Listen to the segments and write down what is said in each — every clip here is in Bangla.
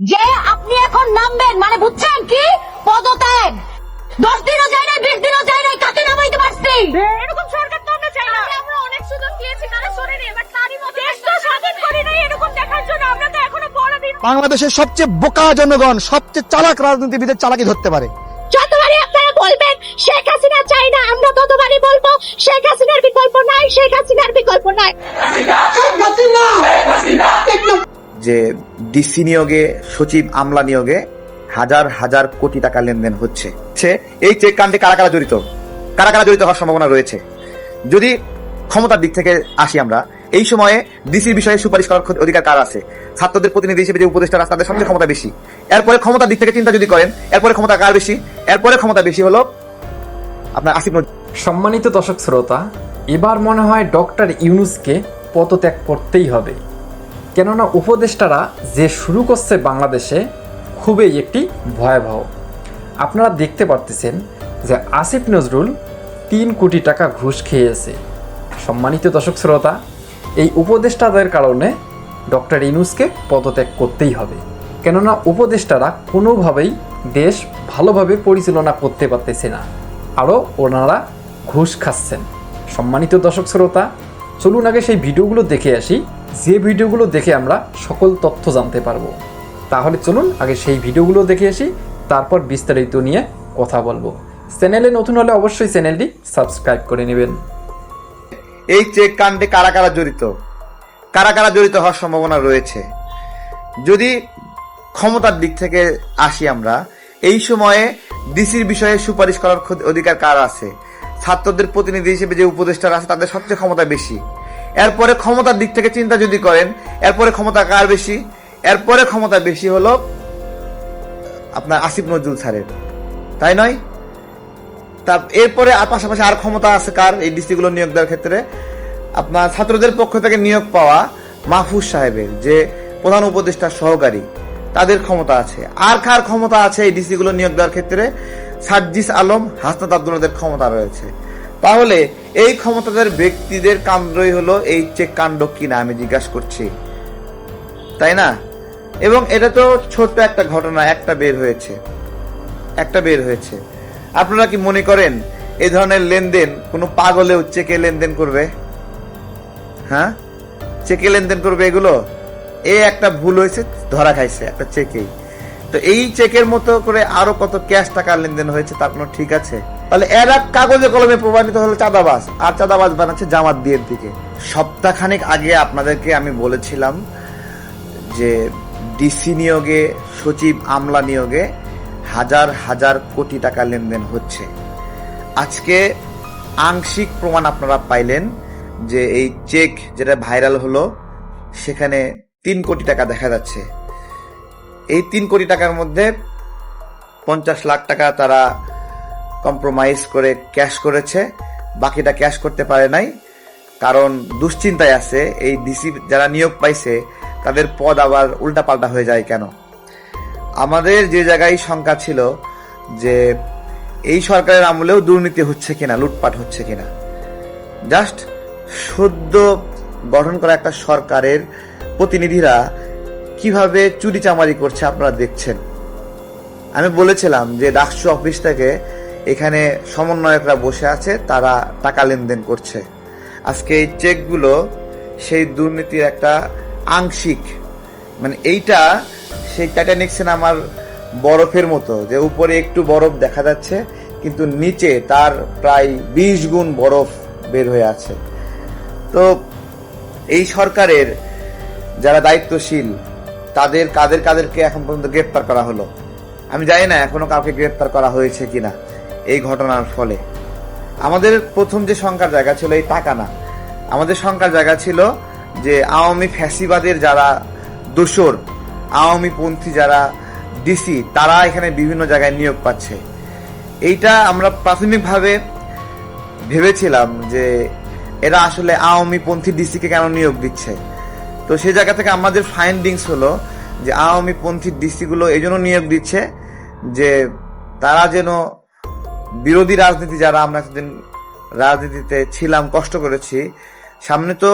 যে আপনি এখন নামবেন মানে বুঝছেন কি? পদত্যাগ। দশ দিনও যায় নাই বিশ দিনও যায় নাই কাকে নামাইতে পারছি এরকম সরকার তো আমরা চাই না। আমরা অনেক সুযোগ দিয়েছি তারা সরে নেই বাট তারই মধ্যে দেশ তো স্বাধীন করি নাই এরকম দেখার জন্য আমরা তো এখনও পরাধীন। বাংলাদেশের সবচেয়ে বোকা জনগণ সবচেয়ে চালাক রাজনীতিবিদের চালাকি ধরতে পারে। যতবারই আপনারা বলবেন শেখ হাসিনা চাই না আমরা ততবারই বলব শেখ হাসিনার বিকল্প নাই শেখ হাসিনার বিকল্প নাই। যে ডিসি নিয়োগে, সচিব আমলা নিয়োগে হাজার হাজার কোটি টাকা লেনদেন হচ্ছে। এই চেক কাণ্ডে কারা কারা জড়িত? কারা কারা জড়িত হওয়ার সম্ভাবনা রয়েছে? যদি ক্ষমতার দিক থেকে আসি আমরা, এই সময়ে ডিসির বিষয়ে সুপারিশ করার অধিকার কার আছে? ছাত্রদের প্রতিনিধি হিসেবে যে উপদেষ্টা আছে, তাদের সবচেয়ে ক্ষমতা বেশি। এরপরে ক্ষমতার দিক থেকে চিন্তা যদি করেন, এরপরে ক্ষমতা কার বেশি? এরপরে ক্ষমতা বেশি হলো আপনার আসিফ সম্মানিত দর্শক শ্রোতা, এবার মনে হয় ডক্টর ইউনুসকে পদত্যাগ করতেই হবে। কেননা উপদেষ্টারা যে শুরু করছে বাংলাদেশে খুবই একটি ভয়াবহ। আপনারা দেখতে পারতেছেন যে আসিফ নজরুল তিন কোটি টাকা ঘুষ খেয়েছে। সম্মানিত দর্শক শ্রোতা, এই উপদেষ্টাদের কারণে ডক্টর ইনুসকে পদত্যাগ করতেই হবে। কেননা উপদেষ্টারা কোনোভাবেই দেশ ভালোভাবে পরিচালনা করতে পারতেছে না। আরও ওনারা ঘুষ খাচ্ছেন। সম্মানিত দর্শক শ্রোতা, চলুন আগে সেই ভিডিওগুলো দেখে আসি। যে ভিডিওগুলো দেখে আমরা সকল তথ্য জানতে পারব, তাহলে চলুন আগে সেই ভিডিওগুলো দেখে আসি, তারপর বিস্তারিত নিয়ে কথা বলব। চ্যানেলে নতুন হলে অবশ্যই চ্যানেলটি সাবস্ক্রাইব করে নেবেন। এই চেক কাণ্ডে কারা কারা জড়িত? কারা কারা জড়িত হওয়ার সম্ভাবনা রয়েছে? যদি ক্ষমতার দিক থেকে আসি আমরা, এই সময়ে ডিসির বিষয়ে সুপারিশ করার অধিকার কার আছে? ছাত্রদের প্রতিনিধি হিসেবে যে উপদেষ্টারা আছে, তাদের সবচেয়ে ক্ষমতা বেশি। এরপরে ক্ষমতার দিক থেকে চিন্তা যদি করেন, এরপরে ক্ষমতা কার বেশি? এরপরে ক্ষমতা বেশি হলো আপনার আসিফ নজরুল স্যারের। তাই নয়? তা এরপরে আর পাশাপাশি আর ক্ষমতা আছে কার এই ডিসি নিয়োগ দেওয়ার ক্ষেত্রে? আপনার ছাত্রদের পক্ষ থেকে নিয়োগ পাওয়া মাহফুজ সাহেবের যে প্রধান উপদেষ্টার সহকারী, তাদের ক্ষমতা আছে। আর কার ক্ষমতা আছে এই ডিসি গুলো নিয়োগ দেওয়ার ক্ষেত্রে? সার্জিস আলম, হাসনাত আব্দুল্লাদের ক্ষমতা রয়েছে। তাহলে এই ক্ষমতাদের ব্যক্তিদের কাণ্ডই হলো এই চেক কাণ্ড কিনা আমি জিজ্ঞাসা করছি। তাই না? এবং এটা তো ছোট্ট একটা ঘটনা, একটা বের হয়েছে। একটা বের হয়েছে। আপনারা কি মনে করেন এই ধরনের লেনদেন কোনো পাগলেও চেকে লেনদেন করবে? হ্যাঁ? চেকে লেনদেন করবে এগুলো? এ একটা ভুল হয়েছে, ধরা খাইছে একটা চেকেই। তো এই চেকের মতো করে আরও কত ক্যাশ টাকা লেনদেন হয়েছে তার কোনো ঠিক আছে? তাহলে এরা কাগজে কলমে প্রমাণিত হলো চাঁদাবাজ। আর চাঁদাবাজ বানাচ্ছে জামাত দিকে সপ্তাহখানেক আগে আপনাদেরকে আমি বলেছিলাম যে ডিসি নিয়োগে, সচিব আমলা নিয়োগে হাজার হাজার কোটি টাকা লেনদেন হচ্ছে। আজকে আংশিক প্রমাণ আপনারা পাইলেন যে এই চেক যেটা ভাইরাল হলো, সেখানে তিন কোটি টাকা দেখা যাচ্ছে। এই তিন কোটি টাকার মধ্যে পঞ্চাশ লাখ টাকা তারা কম্প্রোমাইজ করে ক্যাশ করেছে, বাকিটা ক্যাশ করতে পারে নাই। কারণ দুশ্চিন্তায় আছে, এই ডিসি যারা নিয়োগ পাইছে, তাদের পদ আবার উল্টাপাল্টা হয়ে যায় কেন? আমাদের যে জায়গায় শঙ্কা ছিল যে এই সরকারের আমলেও দুর্নীতি হচ্ছে কিনা, লুটপাট হচ্ছে কিনা। জাস্ট সদ্য গঠন করা একটা সরকারের প্রতিনিধিরা কীভাবে চুরি চামারি করছে আপনারা দেখছেন। আমি বলেছিলাম যে ডাকসু অফিস থেকে এখানে সমন্বয়করা বসে আছে, তারা টাকা লেনদেন করছে। আজকে এই চেকগুলো সেই দুর্নীতির একটা আংশিক মানে এইটা সেই টাইটানিক সিনেমার বরফের মতো, যে উপরে একটু বরফ দেখা যাচ্ছে, কিন্তু নিচে তার প্রায় বিশ গুণ বরফ বের হয়ে আছে। তো এই সরকারের যারা দায়িত্বশীল, তাদের কাদের কাদেরকে এখন পর্যন্ত গ্রেপ্তার করা হলো? আমি জানি না এখনও কাউকে গ্রেপ্তার করা হয়েছে কিনা। এই ঘটনার ফলে। আমাদের প্রথম যে শঙ্কার জায়গা ছিল এই টাকা না। আমাদের শঙ্কার জায়গা ছিল যে আওয়ামী ফ্যাসিবাদের যারা দোসর আওয়ামী পন্থী যারা ডিসি, তারা এখানে বিভিন্ন জায়গায় নিয়োগ পাচ্ছে। এইটা আমরা প্রাথমিকভাবে ভেবেছিলাম যে এরা আসলে আওয়ামী পন্থী ডিসিকে কেন নিয়োগ দিচ্ছে। তো সেই জায়গা থেকে আমাদের ফাইন্ডিংস হলো যে আওয়ামী পন্থী ডিসি গুলো এই জন্য নিয়োগ দিচ্ছে যে তারা যেন বিরোধী রাজনীতি যারা আমরা এতদিন রাজনীতিতে ছিলাম, কষ্ট করেছি, সামনে তো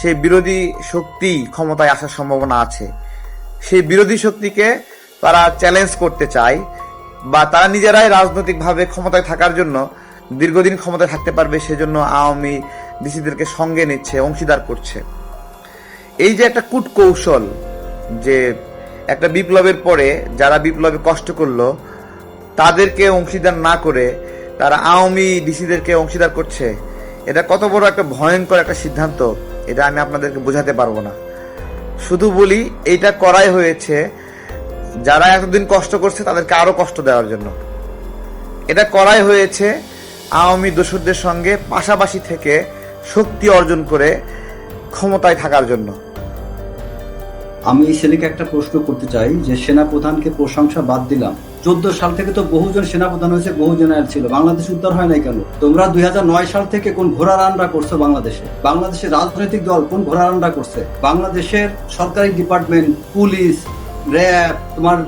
সেই বিরোধী শক্তি ক্ষমতায় আসার সম্ভাবনা আছে। সেই বিরোধী শক্তিকে তারা চ্যালেঞ্জ করতে চায় বা তারা নিজেরাই রাজনৈতিকভাবে ক্ষমতায় থাকার জন্য দীর্ঘদিন ক্ষমতায় থাকতে পারবে, সেজন্য আওয়ামী ডিসিদেরকে সঙ্গে নিচ্ছে, অংশীদার করছে। এই যে একটা কূট কৌশল যে একটা বিপ্লবের পরে যারা বিপ্লবে কষ্ট করল তাদেরকে অংশীদার না করে তারা আওয়ামী ডিসিদেরকে অংশীদার করছে। এটা কত বড় একটা ভয়ঙ্কর একটা সিদ্ধান্ত, এটা আমি আপনাদেরকে বোঝাতে পারব না। শুধু বলি এইটা করাই হয়েছে যারা এতদিন কষ্ট করছে তাদেরকে আরও কষ্ট দেওয়ার জন্য। এটা করাই হয়েছে আওয়ামী দোসরদের সঙ্গে পাশাপাশি থেকে শক্তি অর্জন করে ক্ষমতায় থাকার জন্য। আমি এই ছেলেকে একটা প্রশ্ন করতে চাই, যে সেনাপ্রধানকে প্রশংসা বাদ দিলাম। চোদ্দ সাল থেকে তো বহুজন সেনাপ্রধান হয়েছে বহু জেনারেল ছিল। বাংলাদেশ উদ্ধার হয় নাই কেন? তোমরা দুই নয় সাল থেকে কোন ঘোড়া রানরা করছ বাংলাদেশে? বাংলাদেশের রাজনৈতিক দল কোন ঘোড়া রানরা করছে? বাংলাদেশের সরকারি ডিপার্টমেন্ট, পুলিশ র্যাব তোমার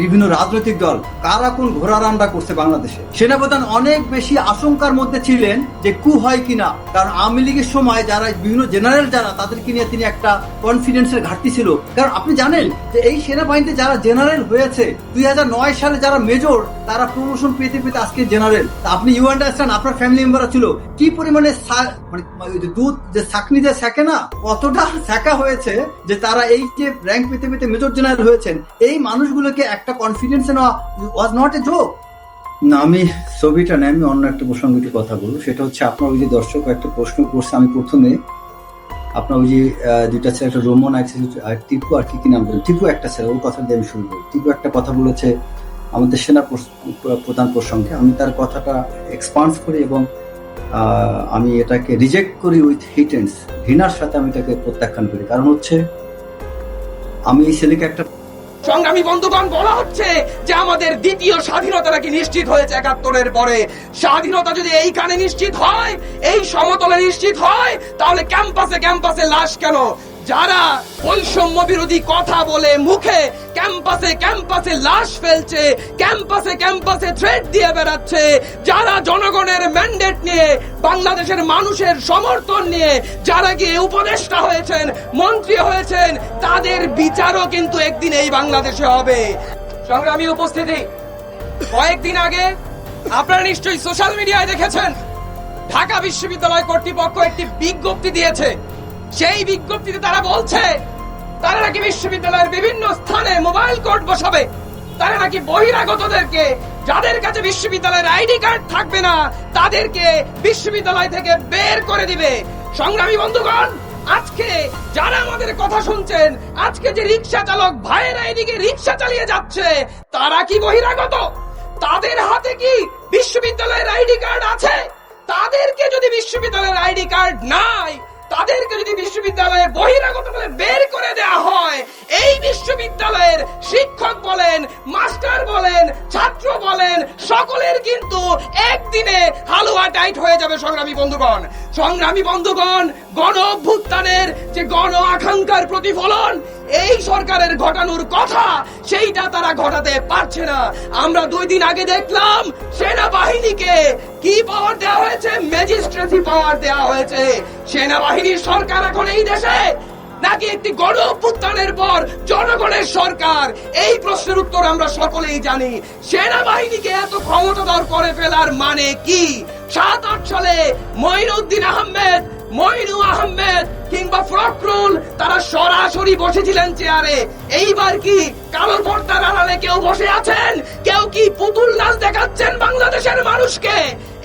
বিভিন্ন রাজনৈতিক দল, কারা কোন ঘোড়া রান্না করছে বাংলাদেশে? সেনাপ্রধান অনেক বেশি আশঙ্কার মধ্যে ছিলেন যে কু হয় কিনা কারণ আওয়ামী লীগের সময় যারা, বিভিন্ন জেনারেল যারা, তাদেরকে নিয়ে তিনি একটা কনফিডেন্সের ঘাটতি ছিল। কারণ আপনি জানেন যে এই সেনাবাহিনীতে যারা জেনারেল হয়েছে, দুই হাজার নয় সালে যারা মেজর তারা প্রমোশন পেতে পেতে আজকে জেনারেল। আপনি ইউ আন্ডারস্ট্যান্ড আপনার ফ্যামিলি মেম্বাররা ছিল। কি পরিমাণে মানে দুধ যে চাকনি যে সেকে না কতটা সেকা হয়েছে যে তারা এই যে র্যাঙ্ক পেতে পেতে মেজর জেনারেল হয়েছেন এই মানুষগুলোকে একটা কনফিডেন্স নেওয়া ওয়াজ নট এ জোক না, আমি ছবিটা নেই, আমি অন্য একটা প্রসঙ্গে একটু কথা বলব। সেটা হচ্ছে আপনার ওই যে দর্শক একটা প্রশ্ন করছে আমি প্রথমে। আপনার ওই যে দুইটা ছেলে একটা রোমন আর টিপু আর কি কি নাম বলেন টিপু একটা ছেলে ওর কথা দিয়ে আমি শুরু করি। টিপু একটা কথা বলেছে আমাদের সেনা প্রধান প্রসঙ্গে। আমি তার কথাটা এক্সপান্স করি এবং আমি এটাকে রিজেক্ট করি উইথ হিটেন্স ঘৃণার সাথে আমি এটাকে প্রত্যাখ্যান করি। কারণ হচ্ছে, আমি এই ছেলেকে একটা সংগ্রামী বন্ধুগণ, বলা হচ্ছে যে আমাদের দ্বিতীয় স্বাধীনতা নাকি নিশ্চিত হয়েছে একাত্তরের পরে। স্বাধীনতা যদি এইখানে নিশ্চিত হয়, এই সমতলে নিশ্চিত হয়, তাহলে ক্যাম্পাসে ক্যাম্পাসে লাশ কেন? যারা বৈষম্য বিরোধী কথা বলে মুখে ক্যাম্পাসে ক্যাম্পাসে লাশ ফেলছে, ক্যাম্পাসে ক্যাম্পাসে থ্রেড দিয়ে বেড়াচ্ছে, যারা জনগণের ম্যান্ডেট নিয়ে, বাংলাদেশের মানুষের সমর্থন নিয়ে, যারা গিয়ে উপদেষ্টা হয়েছেন, মন্ত্রী হয়েছেন, তাদের বিচারও কিন্তু একদিন এই বাংলাদেশে হবে। সংগ্রামী উপস্থিতি, কয়েকদিন আগে আপনারা নিশ্চয়ই সোশ্যাল মিডিয়ায় দেখেছেন, ঢাকা বিশ্ববিদ্যালয় কর্তৃপক্ষ একটি বিজ্ঞপ্তি দিয়েছে সেই বিজ্ঞপ্তিতে তারা বলছে, তারা নাকি বিশ্ববিদ্যালয়ের বিভিন্ন স্থানে মোবাইল কোর্ট বসাবে, তারা নাকি বহিরাগতদেরকে, যাদের কাছে বিশ্ববিদ্যালয়ের আইডি কার্ড থাকবে না, তাদেরকে বিশ্ববিদ্যালয় থেকে বের করে দিবে। সংগ্রামী বন্ধুগণ, আজকে যারা আমাদের কথা শুনছেন, আজকে যে রিক্সা চালক ভাইয়েরা এদিকে রিক্সা চালিয়ে যাচ্ছে, তারা কি বহিরাগত? তাদের হাতে কি বিশ্ববিদ্যালয়ের আইডি কার্ড আছে? তাদেরকে যদি বিশ্ববিদ্যালয়ের আইডি কার্ড নাই তাদেরকে যদি বিশ্ববিদ্যালয়ে বহিরাগত বলে বের করে দেওয়া হয় এই বিশ্ববিদ্যালয়ের শিক্ষক বলেন, মাস্টার বলেন, ছাত্র বলেন, সকলের কিন্তু একদিনে হালুয়া টাইট হয়ে যাবে, সংগ্রামী বন্ধুগণ। সংগ্রামী বন্ধুগণ, গণ অভ্যুত্থানের যে গণ আকাঙ্ক্ষার প্রতিফলন, এই সরকারের ঘটানোর কথা, সেইটা তারা ঘটাতে পারছে না। আমরা দুই দিন আগে দেখলাম, সেনাবাহিনীকে কি পাওয়ার দেওয়া হয়েছে? ম্যাজিস্ট্রেসি পাওয়ার দেওয়া হয়েছে। সেনাবাহিনীর সরকার এখন এই দেশে নাকি একটি গণ পর জনগণের সরকার? এই প্রশ্নের উত্তর আমরা সকলেই জানি। সেনাবাহিনীকে এত ক্ষমতাধর করে ফেলার মানে কি? সাত, আট সালে মঈনুদ্দিন আহমেদ, মইনু আহমেদ কিংবা ফখরুল, তারা সরাসরি বসেছিলেন চেয়ারে। এইবার কি কালো পর্দার আড়ালে কেউ বসে আছেন? কেউ কি পুতুল নাচ দেখাচ্ছেন বাংলাদেশের মানুষকে?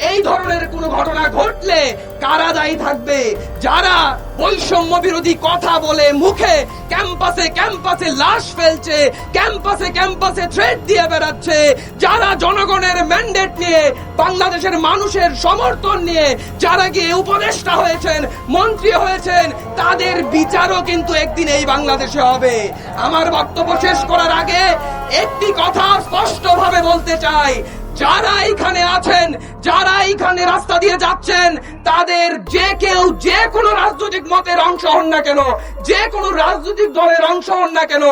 এই ধরনের কোন ঘটনা ঘটলে কারা দায়ী থাকবে। যারা বৈষম্য বিরোধী কথা বলে মুখে ক্যাম্পাসে ক্যাম্পাসে লাশ ফেলছে, ক্যাম্পাসে ক্যাম্পাসে থ্রেড দিয়ে বেড়াচ্ছে, যারা জনগণের ম্যান্ডেট নিয়ে, বাংলাদেশের মানুষের সমর্থন নিয়ে, যারা গিয়ে উপদেষ্টা হয়েছেন, মন্ত্রী হয়েছেন, তাদের বিচারও কিন্তু একদিন এই বাংলাদেশে হবে। আমার বক্তব্য শেষ করার আগে একটি কথা স্পষ্টভাবে বলতে চাই। যারা এখানে আছেন, যারা এখানে রাস্তা দিয়ে যাচ্ছেন, তাদের যে কেউ যে কোনো রাজনৈতিক মতের অংশ হন না কেন, যে কোনো রাজনৈতিক দলের অংশ হন না কেন,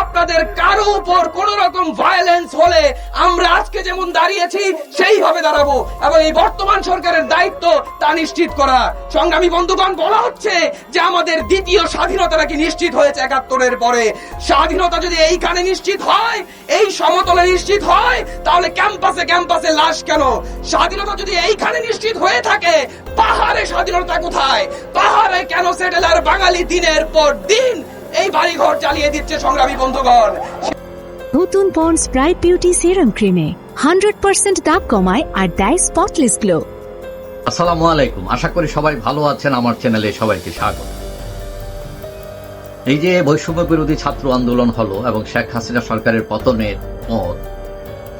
আপনাদের কারও উপর কোন রকম ভায়োলেন্স হলে আমরা আজকে যেমন দাঁড়িয়েছি, সেইভাবে দাঁড়াবো। এবং এই বর্তমান সরকারের দায়িত্ব তা নিশ্চিত করা। সংগ্রামী বন্ধুগণ, বলা হচ্ছে যে আমাদের দ্বিতীয় স্বাধীনতা নাকি নিশ্চিত হয়েছে একাত্তরের পরে? স্বাধীনতা যদি এইখানে নিশ্চিত হয়, এই সমতলে নিশ্চিত হয়, তাহলে ক্যাম্পাসে ক্যাম্পাসে লাশ কেন? স্বাধীনতা যদি এইখানে নিশ্চিত হয়ে থাকে পাহাড়ে স্বাধীনতা কোথায়? পাহাড়ে কেন সেটেলার বাঙালি দিনের পর দিন এই বাড়িঘর চালিয়ে দিচ্ছে সংগ্রামী বন্ধুগণ? নতুন পন্ডস ব্রাইট বিউটি সিরাম ক্রিমে হান্ড্রেড পার্সেন্ট দাগ কমায় আর দেয় স্পটলেস গ্লো আসসালামু আলাইকুম। আশা করি সবাই ভালো আছেন। আমার চ্যানেলে সবাইকে স্বাগত। এই যে বৈষম্য বিরোধী ছাত্র আন্দোলন হলো এবং শেখ হাসিনা সরকারের পতনের পর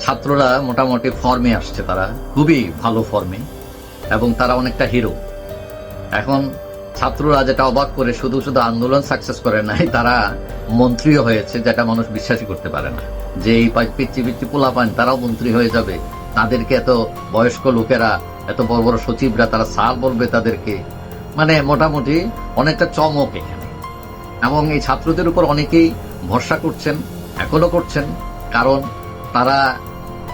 ছাত্ররা মোটামুটি ফর্মে আসছে তারা। খুবই ভালো ফর্মে এবং তারা অনেকটা হিরো এখন ছাত্ররা যেটা অবাক করে, শুধু শুধু আন্দোলন সাকসেস করে নাই, তারা মন্ত্রীও হয়েছে যেটা মানুষ বিশ্বাসই করতে পারে না। যে এই পিচ্ছি পিচ্ছি পোলা পান তারাও মন্ত্রী হয়ে যাবে। তাদেরকে এত বয়স্ক লোকেরা, এত বড় বড় সচিবরা, তারা স্যার বলবে তাদেরকে। মানে মোটামুটি অনেকটা চমক এখানে। এবং এই ছাত্রদের উপর অনেকেই ভরসা করছেন, এখনও করছেন। কারণ তারা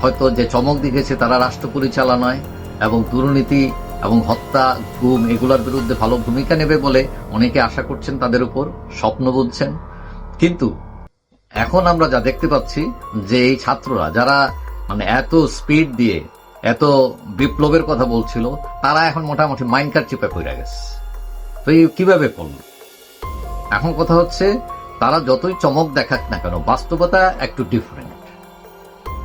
হয়তো যে চমক দেখেছে তারা রাষ্ট্র পরিচালনায় এবং দুর্নীতি এবং হত্যা, গুম এগুলোর বিরুদ্ধে ভালো ভূমিকা নেবে বলে অনেকে আশা করছেন তাদের উপর স্বপ্ন বুনছেন কিন্তু এখন আমরা যা দেখতে পাচ্ছি যে এই ছাত্ররা যারা মানে এত স্পিড দিয়ে, এত বিপ্লবের কথা বলছিল, তারা এখন মোটামুটি মাইন্ড কার চিপে পড়ে গেছে। তো এই কীভাবে করল? এখন কথা হচ্ছে, তারা যতই চমক দেখাক না কেন, বাস্তবতা একটু ডিফারেন্ট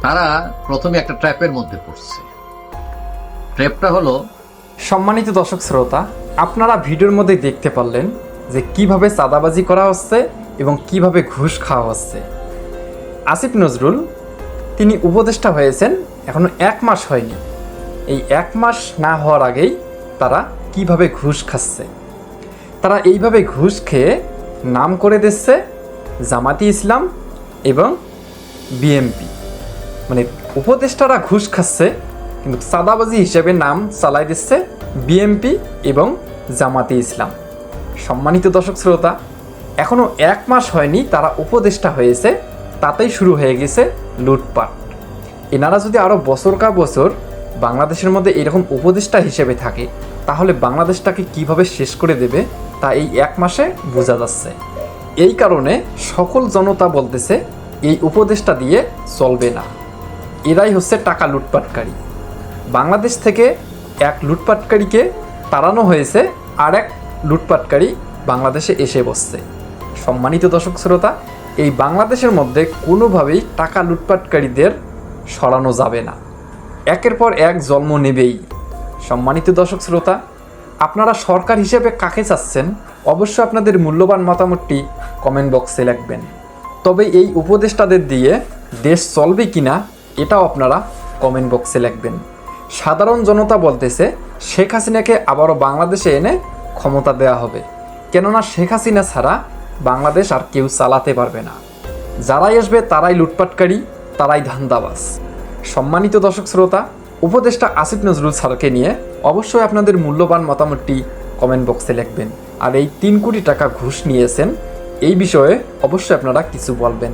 তারা প্রথমে একটা ট্র্যাপের মধ্যে পড়ছে। ট্র্যাপটা হলো, সম্মানিত দর্শক শ্রোতা, আপনারা ভিডিওর মধ্যে দেখতে পারলেন যে কীভাবে চাঁদাবাজি করা হচ্ছে এবং কীভাবে ঘুষ খাওয়া হচ্ছে। আসিফ নজরুল, তিনি উপদেষ্টা হয়েছেন, এখনও এক মাস হয়নি। এই এক মাস না হওয়ার আগেই তারা কীভাবে ঘুষ খাচ্ছে। তারা এইভাবে ঘুষ খেয়ে নাম করে দিচ্ছে জামাতি ইসলাম এবং বিএমপি মানে উপদেষ্টারা ঘুষ খাচ্ছে, কিন্তু সাদাবাজি হিসেবে নাম চালাই দিচ্ছে বিএমপি এবং জামাতে ইসলাম। সম্মানিত দর্শক শ্রোতা এখনও এক মাস হয়নি তারা উপদেষ্টা হয়েছে, তাতেই শুরু হয়ে গেছে লুটপাট। এনারা যদি আরও বছর কা বছর বাংলাদেশের মধ্যে এরকম উপদেষ্টা হিসেবে থাকে, তাহলে বাংলাদেশটাকে কীভাবে শেষ করে দেবে তা এই এক মাসে বোঝা যাচ্ছে। এই কারণে সকল জনতা বলতেছে, এই উপদেশটা দিয়ে চলবে না। এরাই হচ্ছে টাকা লুটপাটকারী। বাংলাদেশ থেকে এক লুটপাটকারীকে তাড়ানো হয়েছে আর এক লুটপাটকারী বাংলাদেশে এসে বসছে। সম্মানিত দর্শক শ্রোতা, এই বাংলাদেশের মধ্যে কোনোভাবেই টাকা লুটপাটকারীদের সরানো যাবে না। একের পর এক জন্ম নেবেই। সম্মানিত দর্শক শ্রোতা, আপনারা সরকার হিসেবে কাকে চাচ্ছেন? অবশ্যই আপনাদের মূল্যবান মতামতটি কমেন্ট বক্সে লিখবেন। তবে এই উপদেষ্টাদের দিয়ে দেশ চলবে কিনা এটাও আপনারা কমেন্ট বক্সে লিখবেন। সাধারণ জনতা বলতেছে, শেখ হাসিনাকে আবারও বাংলাদেশে এনে ক্ষমতা দেওয়া হবে। কেননা শেখ হাসিনা ছাড়া বাংলাদেশ আর কেউ চালাতে পারবে না। যারাই আসবে তারাই লুটপাটকারী, তারাই ধান্দাবাস সম্মানিত দর্শক শ্রোতা, উপদেষ্টা আসিফ নজরুল স্যারকে নিয়ে অবশ্যই আপনাদের মূল্যবান মতামতটি কমেন্ট বক্সে লিখবেন। আর এই তিন কোটি টাকা ঘুষ নিয়েছেন, এই বিষয়ে অবশ্যই আপনারা কিছু বলবেন।